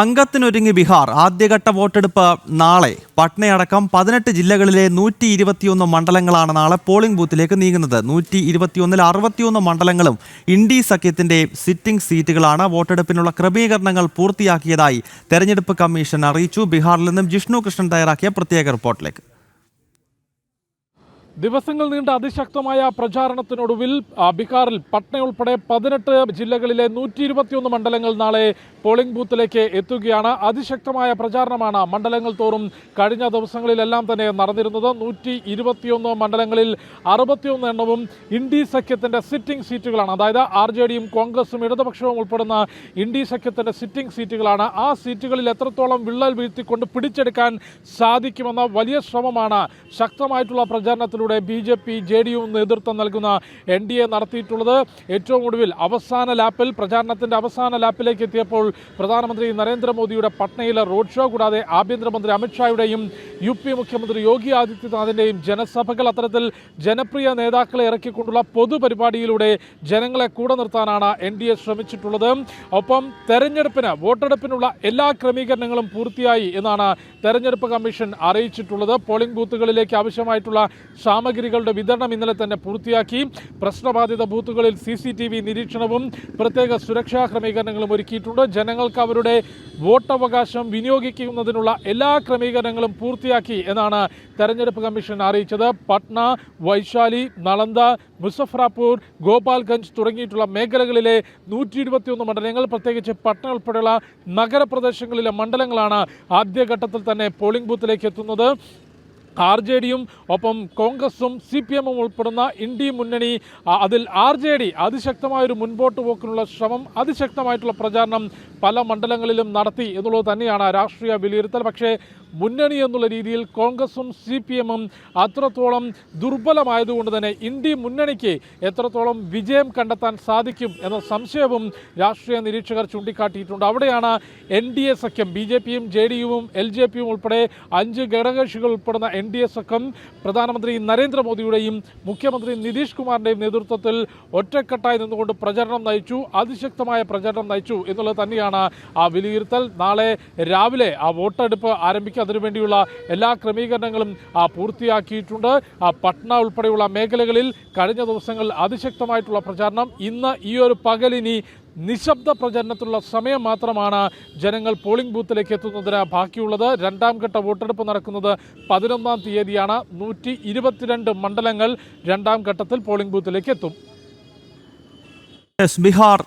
അംഗത്തിനൊരുങ്ങി ബീഹാർ. ആദ്യഘട്ട വോട്ടെടുപ്പ് നാളെ. പട്നയടക്കം പതിനെട്ട് ജില്ലകളിലെ നൂറ്റി ഇരുപത്തിയൊന്ന് മണ്ഡലങ്ങളാണ് നാളെ പോളിംഗ് ബൂത്തിലേക്ക് നീങ്ങുന്നത്. നൂറ്റി ഇരുപത്തിയൊന്നിൽ അറുപത്തിയൊന്ന് മണ്ഡലങ്ങളും ഇൻഡി സഖ്യത്തിന്റെ സിറ്റിംഗ് സീറ്റുകളാണ് വോട്ടെടുപ്പിനുള്ള ക്രമീകരണങ്ങൾ പൂർത്തിയാക്കിയതായി തെരഞ്ഞെടുപ്പ് കമ്മീഷൻ അറിയിച്ചു. ബീഹാറിൽ നിന്നും ജിഷ്ണു കൃഷ്ണൻ തയ്യാറാക്കിയ പ്രത്യേക റിപ്പോർട്ടിലേക്ക്. ദിവസങ്ങൾ നീണ്ട അതിശക്തമായ പ്രചാരണത്തിനൊടുവിൽ ബീഹാറിൽ പട്ന ഉൾപ്പെടെ പതിനെട്ട് ജില്ലകളിലെ നൂറ്റി ഇരുപത്തിയൊന്ന് മണ്ഡലങ്ങൾ നാളെ പോളിംഗ് ബൂത്തിലേക്ക് എത്തുകയാണ്. അതിശക്തമായ പ്രചാരണമാണ് മണ്ഡലങ്ങൾ തോറും കഴിഞ്ഞ ദിവസങ്ങളിലെല്ലാം തന്നെ നടന്നിരുന്നത്. നൂറ്റി ഇരുപത്തിയൊന്ന് മണ്ഡലങ്ങളിൽ അറുപത്തിയൊന്ന് എണ്ണവും ഇൻഡി സഖ്യത്തിന്റെ സിറ്റിംഗ് സീറ്റുകളാണ്. അതായത് ആർ ജെ ഡിയും കോൺഗ്രസും ഇടതുപക്ഷവും ഉൾപ്പെടുന്ന ഇൻഡി സഖ്യത്തിന്റെ സിറ്റിംഗ് സീറ്റുകളാണ്. ആ സീറ്റുകളിൽ എത്രത്തോളം വിള്ളൽ വീഴ്ത്തിക്കൊണ്ട് പിടിച്ചെടുക്കാൻ സാധിക്കുമെന്ന വലിയ ശ്രമമാണ് ശക്തമായിട്ടുള്ള പ്രചാരണത്തിലൂടെ B J P J D U നേതൃത്വം നൽകുന്ന എൻ ഡി എ നടത്തിയിട്ടുള്ളത്. ഏറ്റവും ഒടുവിൽ അവസാന ലാപ്പിൽ പ്രചാരണത്തിന്റെ അവസാന ലാപ്പിലേക്ക് എത്തിയപ്പോൾ പ്രധാനമന്ത്രി നരേന്ദ്രമോദിയുടെ പട്നയിലെ റോഡ് ഷോ കൂടാതെ ആഭ്യന്തരമന്ത്രി അമിത്ഷായുടെയും യു പി മുഖ്യമന്ത്രി യോഗി ആദിത്യനാഥിന്റെയും ജനസഭകൾ അത്തരത്തിൽ ജനപ്രിയ നേതാക്കളെ ഇറക്കിക്കൊണ്ടുള്ള പൊതുപരിപാടിയിലൂടെ ജനങ്ങളെ കൂടെ നിർത്താനാണ് എൻ ഡി എ ശ്രമിച്ചിട്ടുള്ളത്. ഒപ്പം തെരഞ്ഞെടുപ്പിന് വോട്ടെടുപ്പിനുള്ള എല്ലാ ക്രമീകരണങ്ങളും പൂർത്തിയായി എന്നാണ് തെരഞ്ഞെടുപ്പ് കമ്മീഷൻ അറിയിച്ചിട്ടുള്ളത്. പോളിംഗ് ബൂത്തുകളിലേക്ക് ആവശ്യമായിട്ടുള്ള സാമഗ്രികളുടെ വിതരണം ഇന്നലെ തന്നെ പൂർത്തിയാക്കി. പ്രശ്നബാധിത ബൂത്തുകളിൽ സി സി ടി വി നിരീക്ഷണവും പ്രത്യേക സുരക്ഷാ ക്രമീകരണങ്ങളും ഒരുക്കിയിട്ടുണ്ട്. ജനങ്ങൾക്ക് അവരുടെ വോട്ടവകാശം വിനിയോഗിക്കുന്നതിനുള്ള എല്ലാ ക്രമീകരണങ്ങളും പൂർത്തിയാക്കി എന്നാണ് തെരഞ്ഞെടുപ്പ് കമ്മീഷൻ അറിയിച്ചത്. പട്ന വൈശാലി നളന്ദ മുസഫറാപൂർ ഗോപാൽഗഞ്ച് തുടങ്ങിയിട്ടുള്ള മേഖലകളിലെ നൂറ്റി ഇരുപത്തിയൊന്ന് മണ്ഡലങ്ങൾ പ്രത്യേകിച്ച് പട്ന ഉൾപ്പെടെയുള്ള നഗരപ്രദേശങ്ങളിലെ മണ്ഡലങ്ങളാണ് ആദ്യഘട്ടത്തിൽ തന്നെ പോളിംഗ് ബൂത്തിലേക്ക് എത്തുന്നത്. ആർ ജെ ഡിയും ഒപ്പം കോൺഗ്രസും സി പി എമ്മും ഉൾപ്പെടുന്ന ഇന്ത്യ മുന്നണി അതിൽ ആർ ജെ ഡി അതിശക്തമായൊരു മുൻപോട്ട് പോക്കിനുള്ള ശ്രമം അതിശക്തമായിട്ടുള്ള പ്രചാരണം പല മണ്ഡലങ്ങളിലും നടത്തി എന്നുള്ളത് തന്നെയാണ് രാഷ്ട്രീയ വിലയിരുത്തൽ. പക്ഷേ മുന്നണി എന്നുള്ള രീതിയിൽ കോൺഗ്രസും സി പി എമ്മും അത്രത്തോളം ദുർബലമായതുകൊണ്ട് തന്നെ ഇന്ത്യ മുന്നണിക്ക് എത്രത്തോളം വിജയം കണ്ടെത്താൻ സാധിക്കും എന്ന സംശയവും രാഷ്ട്രീയ നിരീക്ഷകർ ചൂണ്ടിക്കാട്ടിയിട്ടുണ്ട്. അവിടെയാണ് എൻ ഡി എ സഖ്യം. ബി ജെ പിയും ജെ ഡി യുവും എൽ ജെ പിയും ഉൾപ്പെടെ അഞ്ച് ഘടകകക്ഷികൾ ഉൾപ്പെടുന്ന എൻ ഡി എ സഖ്യം പ്രധാനമന്ത്രി നരേന്ദ്രമോദിയുടെയും മുഖ്യമന്ത്രി നിതീഷ് കുമാറിന്റെയും നേതൃത്വത്തിൽ ഒറ്റക്കെട്ടായി നിന്നുകൊണ്ട് പ്രചരണം നയിച്ചു അതിശക്തമായ പ്രചരണം നയിച്ചു എന്നുള്ളത് തന്നെയാണ് ആ വിലയിരുത്തൽ. നാളെ രാവിലെ ആ വോട്ടെടുപ്പ് ആരംഭിക്കും അതിനുവേണ്ടിയുള്ള എല്ലാ ക്രമീകരണങ്ങളും പൂർത്തിയാക്കിയിട്ടുണ്ട്. പട്ന ഉൾപ്പെടെയുള്ള മേഖലകളിൽ കഴിഞ്ഞ ദിവസങ്ങളിൽ അതിശക്തമായിട്ടുള്ള പ്രചാരണം. ഇന്ന് ഈ ഒരു പകലിനി നിശബ്ദ പ്രചരണത്തിലുള്ള സമയം മാത്രമാണ് ജനങ്ങൾ പോളിംഗ് ബൂത്തിലേക്ക് എത്തുന്നതിന് ബാക്കിയുള്ളത്. രണ്ടാം ഘട്ട വോട്ടെടുപ്പ് നടക്കുന്നത് പതിനൊന്നാം തീയതിയാണ്. നൂറ്റി ഇരുപത്തിരണ്ട് മണ്ഡലങ്ങൾ രണ്ടാം ഘട്ടത്തിൽ പോളിംഗ് ബൂത്തിലേക്ക് എത്തും. ബീഹാർ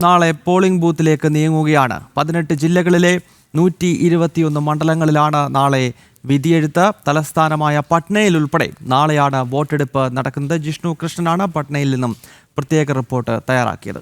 നാളെ പോളിംഗ് ബൂത്തിലേക്ക് നീങ്ങുകയാണ്. പതിനെട്ട് ജില്ലകളിലെ നൂറ്റി ഇരുപത്തിയൊന്ന് മണ്ഡലങ്ങളിലാണ് നാളെ വിധിയെഴുത്ത്. തലസ്ഥാനമായ പട്നയിൽ ഉൾപ്പെടെ നാളെയാണ് വോട്ടെടുപ്പ് നടക്കുന്നത്. ജിഷ്ണു കൃഷ്ണനാണ് പട്നയിൽ നിന്നും പ്രത്യേക റിപ്പോർട്ട് തയ്യാറാക്കിയത്.